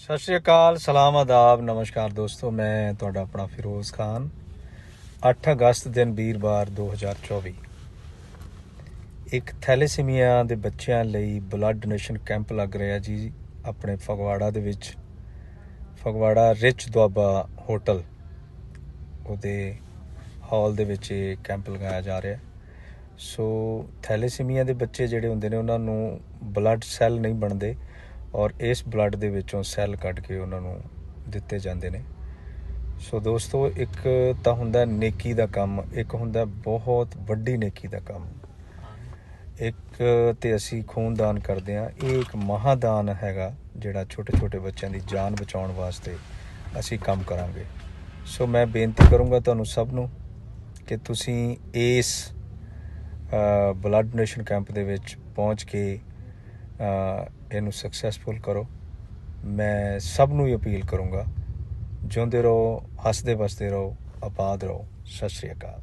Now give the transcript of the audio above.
ਸਤਿ ਸ਼੍ਰੀ ਅਕਾਲ, ਸਲਾਮ ਆਦਾਬ, ਨਮਸਕਾਰ ਦੋਸਤੋ, ਮੈਂ ਤੁਹਾਡਾ ਆਪਣਾ ਫਿਰੋਜ਼ ਖਾਨ। 8 ਅਗਸਤ ਦਿਨ ਵੀਰਵਾਰ 2024 ਇੱਕ ਥੈਲੇਸੀਮੀਆ ਦੇ ਬੱਚਿਆਂ ਲਈ ਬਲੱਡ ਡੋਨੇਸ਼ਨ ਕੈਂਪ ਲੱਗ ਰਿਹਾ ਜੀ, ਆਪਣੇ ਫਗਵਾੜਾ ਦੇ ਵਿੱਚ। ਫਗਵਾੜਾ ਰਿਚ ਦੁਆਬਾ ਹੋਟਲ, ਉਹਦੇ ਹਾਲ ਦੇ ਵਿੱਚ ਇਹ ਕੈਂਪ ਲਗਾਇਆ ਜਾ ਰਿਹਾ। ਸੋ ਥੈਲੇਸੀਮੀਆ ਦੇ ਬੱਚੇ ਜਿਹੜੇ ਹੁੰਦੇ ਨੇ, ਉਹਨਾਂ ਨੂੰ ਬਲੱਡ ਸੈੱਲ ਨਹੀਂ ਬਣਦੇ। ਔਰ ਇਸ ਬਲੱਡ ਦੇ ਵਿੱਚੋਂ ਸੈੱਲ ਕੱਢ ਕੇ ਉਹਨਾਂ ਨੂੰ ਦਿੱਤੇ ਜਾਂਦੇ ਨੇ। ਸੋ ਦੋਸਤੋ, ਇੱਕ ਤਾਂ ਹੁੰਦਾ ਨੇਕੀ ਦਾ ਕੰਮ, ਇੱਕ ਹੁੰਦਾ ਬਹੁਤ ਵੱਡੀ ਨੇਕੀ ਦਾ ਕੰਮ। ਇੱਕ ਤੇ ਅਸੀਂ ਖੂਨਦਾਨ ਕਰਦੇ ਹਾਂ। ਇਹ ਇੱਕ ਮਹਾਦਾਨ ਹੈਗਾ ਜਿਹੜਾ ਛੋਟੇ ਛੋਟੇ ਬੱਚਿਆਂ ਦੀ ਜਾਨ ਬਚਾਉਣ ਵਾਸਤੇ ਅਸੀਂ ਕੰਮ ਕਰਾਂਗੇ। ਸੋ ਮੈਂ ਬੇਨਤੀ ਕਰੂੰਗਾ ਤੁਹਾਨੂੰ ਸਭ ਨੂੰ ਕਿ ਤੁਸੀਂ ਇਸ ਬਲੱਡ ਡੋਨੇਸ਼ਨ ਕੈਂਪ ਦੇ ਵਿੱਚ ਪਹੁੰਚ ਕੇ ਇਹਨੂੰ ਸਕਸੈਸਫੁਲ ਕਰੋ। ਮੈਂ ਸਭ ਨੂੰ ਹੀ ਅਪੀਲ ਕਰੂੰਗਾ, ਜਿਉਂਦੇ ਰਹੋ ਹੱਸਦੇ ਵਸਦੇ ਰਹੋ, ਆਬਾਦ ਰਹੋ। ਸਤਿ ਸ਼੍ਰੀ ਅਕਾਲ।